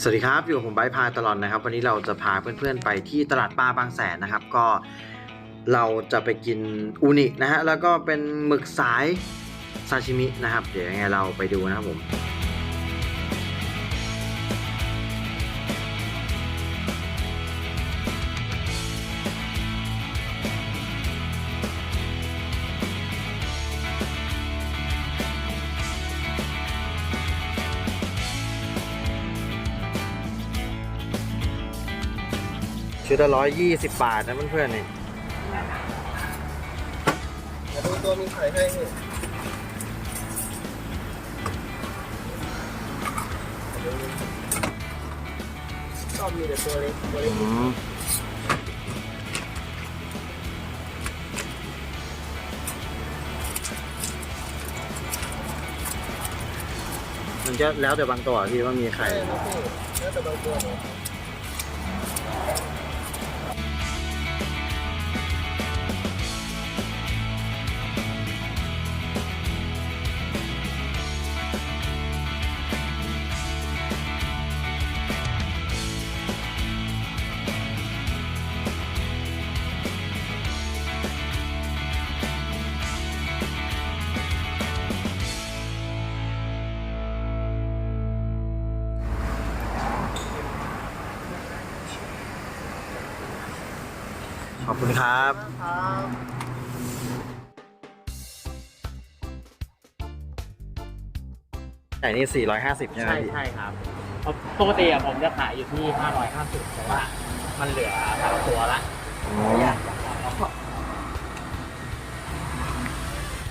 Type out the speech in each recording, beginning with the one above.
สวัสดีครับ อยู่กับผมไบพาตลอดนะครับ วันนี้เราจะพาเพื่อนๆไปที่ตลาดปลาบางแสนนะครับ ก็เราจะไปกินอูนินะฮะแล้วก็เป็นหมึกสายซาชิมินะครับ เดี๋ยวยังไงเราไปดูนะครับผม ชุดละร้อยยี่สิบบาทนะเพื่อนๆนี่เดี๋ยวดูตัวมีไข่ให้พี่ชอบมีแต่ตัวเล็กตัวเล็กอืมมันก็แล้วแต่บางตัวที่ว่ามีไข่ใช่ครับพี่แล้วแต่บางตัว อบคุณครับครับไก่นี่ 450 ใช่ไหมใช่พี่ใช่ครับเพราะปกติอะผมจะขายอยู่ที่ 550แต่ว่ามันเหลือสามตัวละอืม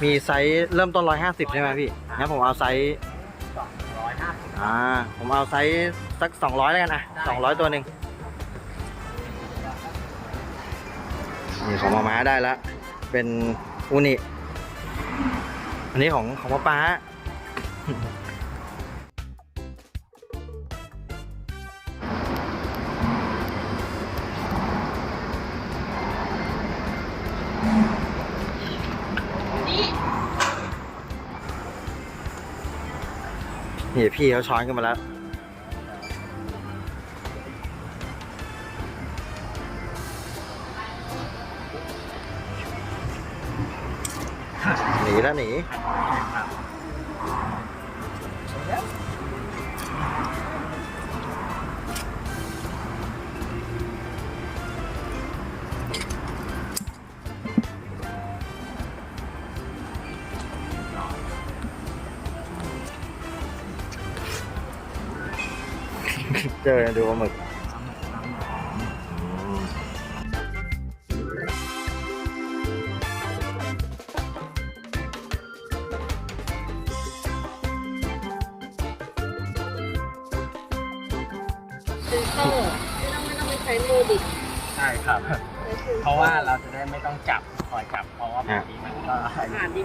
มีไซส์เริ่มต้น 150 ใช่ไหมพี่ งั้นผมเอาไซส์ 250 อ่า ผมเอาไซส์สัก 200 แล้วกันนะได้200 ตัวหนึ่ง นี่ของมาม้าได้แล้วเป็นอูนิ อันนี้ของของป้าป๊านี่พี่เขาช้อนขึ้นมาแล้ว นีแล้วหนีเจอดูปลาหมึก เป็นโซ่ไม่ต้องไม่ต้องไปใช้มือดิบใช่ครับ ใช้มือเพราะว่าเราจะได้ไม่ต้องจับคอยจับ เพราะว่าบางทีมันก็ผ่านดิ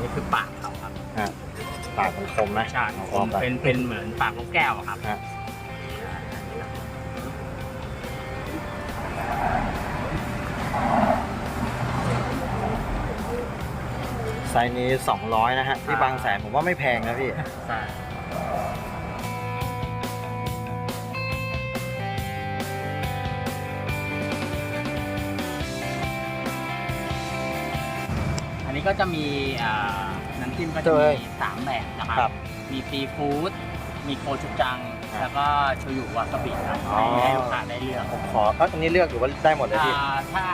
นี่คือปากเขาครับฮะปากมันคมนะใช่เอาผออมกไปเป็นเป็นเหมือนปากนกแก้วอะครับฮะไซส์นี้ 200 นะฮะ ที่บางแสนผมว่าไม่แพงนะพี่ ใช่ ก็จะมีอ่าน้ำจิ้มก็จะเจ้ยมีสามแบบนะคครัรับ บ มีซีฟู้ดมีโคชูจังครับแล้วก็โชยุวาซาบิครับอ๋อให้ลูกค้าได้เลือกผมขอเอ้ยอันนี้เลือกหรือว่าได้หมดเลยพี่ อ่าถ้า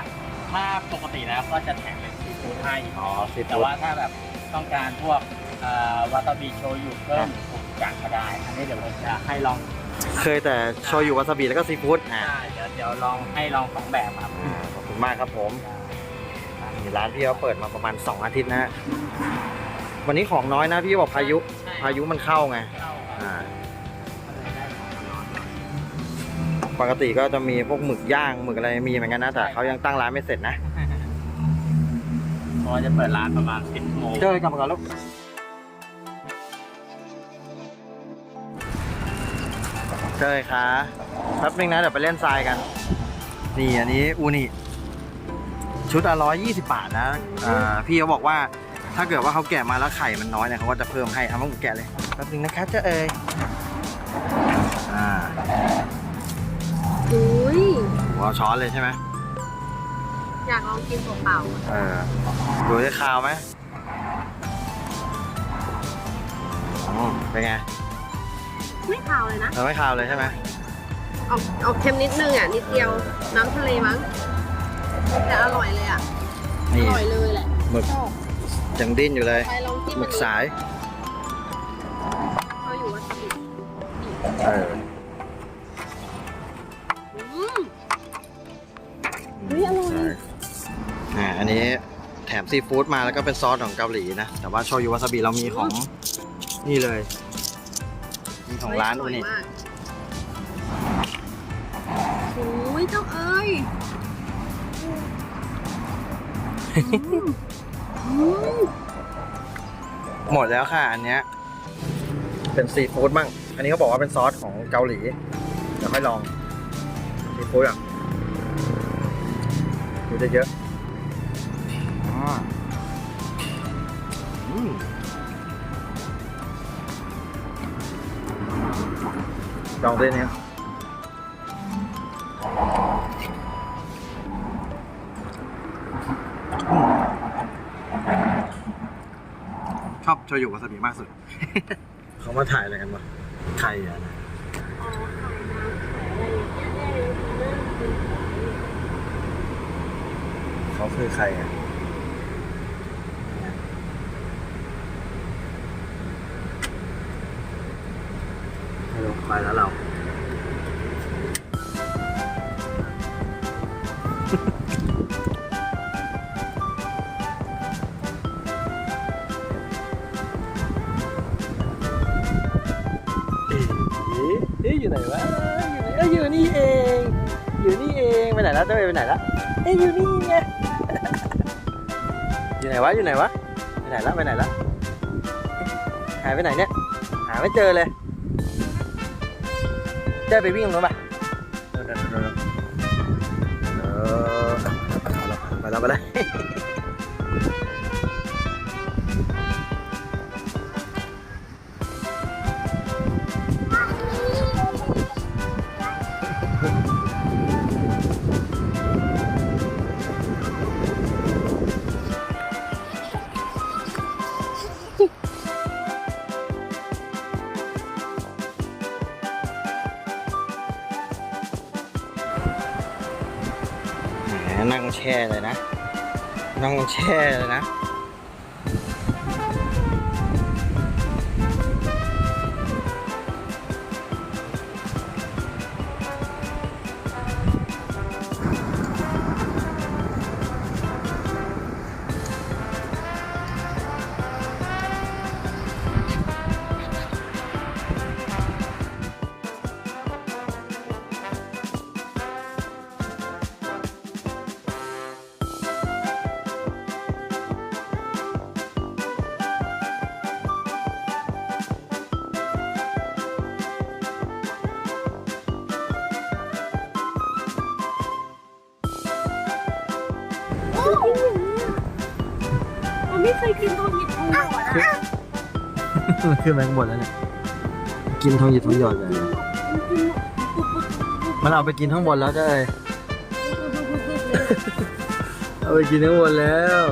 ถ้าปกติแล้วก็จะแถมเป็นซีฟู้ดให้อ๋อซีแต่ฟู้ดว่าถ้าแบบต้องการพวกเอ่อวาซาบิโชยุเพิ่มโคชูจังก็ได้ อันนี้เดี๋ยวผมจะให้ลองเคยแต่โชยุวาซาบิแล้วก็ซีฟู้ดอ่าได้เดี๋ยวเดี๋ยวลองให้ลองสองแบบครับอ่าขอบคุณมากครับผม นี่ร้านพี่เขาเปิดมาประมาณ 2 อาทิตย์นะฮะวันนี้ของน้อยนะพี่บอกพายุใช่พายุมันเข้าไงเข้าครับอ่าก็เลยได้ของน้อยปกติก็จะมีพวกหมึกย่างหมึกอะไรมีเหมือนกันนะแต่เขายังตั้งร้านไม่เสร็จนะเพราะว่าจะเปิดร้านประมาณ10โมงเจอกลับมาก่อนลูกเจอค่ะแป๊บนึงนะเดี๋ยวไปเล่นทรายกัน นี่อันนี้อูนิ ชุดละร้อยยี่สิบบาทนะอ่าพี่เขาบอกว่าถ้าเกิดว่าเขาแกะมาแล้วไข่มันน้อยเนี่ยเขาก็จะเพิ่มให้เอามาผมแกะเลยไปป๊บนึงนะครับเจ้าเอ๋ยอ่าอุ้ยหัวช้อนเลยใช่ไหมอยากลองกินเปล่าๆอะเออดูได้คาวไหมอืมเป็นไงไม่ขาวเลยนะเราไม่คาวเลยใช่ไหมออกออกเค็มนิดนึงอะนิดเดียวน้ำทะเลมั้ง แต่อร่อยเลยอะ อนี่ร่อยเลยแหละหมึกชอบยังดิ้นอยู่เลย ไปลองกินหมึกสายเขาอยู่วัดสิเอออืม เฮ้ยอร่อยสาอ่าอันนี้แถมซีฟู้ดมาแล้วก็เป็นซอสของเกาหลีนะ แต่ว่าโชยุวาซาบิเรามีของนี่เลย มีของร้านออุร่อยนิมากโอ้ยเจ้าเอ้ยอืมอืม หมดแล้วค่ะ อันเนี้ย เป็นซีฟู้ดบ้าง อันนี้เขาบอกว่าเป็นซอสของเกาหลีเดี๋ยวค่อยลองซีฟู้ดอะดูได้เยอะอ๋ออืมลองด้วยเนี้ย ชอบโชยุวาซาบิมากสุด เขามาถ่ายอะไรกันวะใครอะนะอ๋อขายน้ำขายอะไรอย่างเงี้ยได้เลยน่ากินเขาคือใครอะไม่รู้ไปแล้วเรา อยู่ไหนวะอยู่ไหนอยู่นี่เอง อยู่นี่เองไปไหนแล้วเต้ยไปไหนแล้วเอ้ยอยู่นี่ไงอยู่ไหนวะอยู่ไหนวะไปไหนแล้วไปไหนแล้วหายไปไหนเนี่ยหาไม่เจอเลยเต้ยไปวิ่งตรงนู้นปะเออเออเออเออไปแล้วไปแล้ว นั่งแช่เลยนะ นั่งแช่เลยนะ มันไม่เคยกินทองหยิดทองหยอดอะขึ้นไปข้างบนแล้วเนี่ย กินทองหยิบทองหยอดเลยมันเอาไปกินข้างบนแล้วเจ้ยเอาไปกินข้างบนแล้ว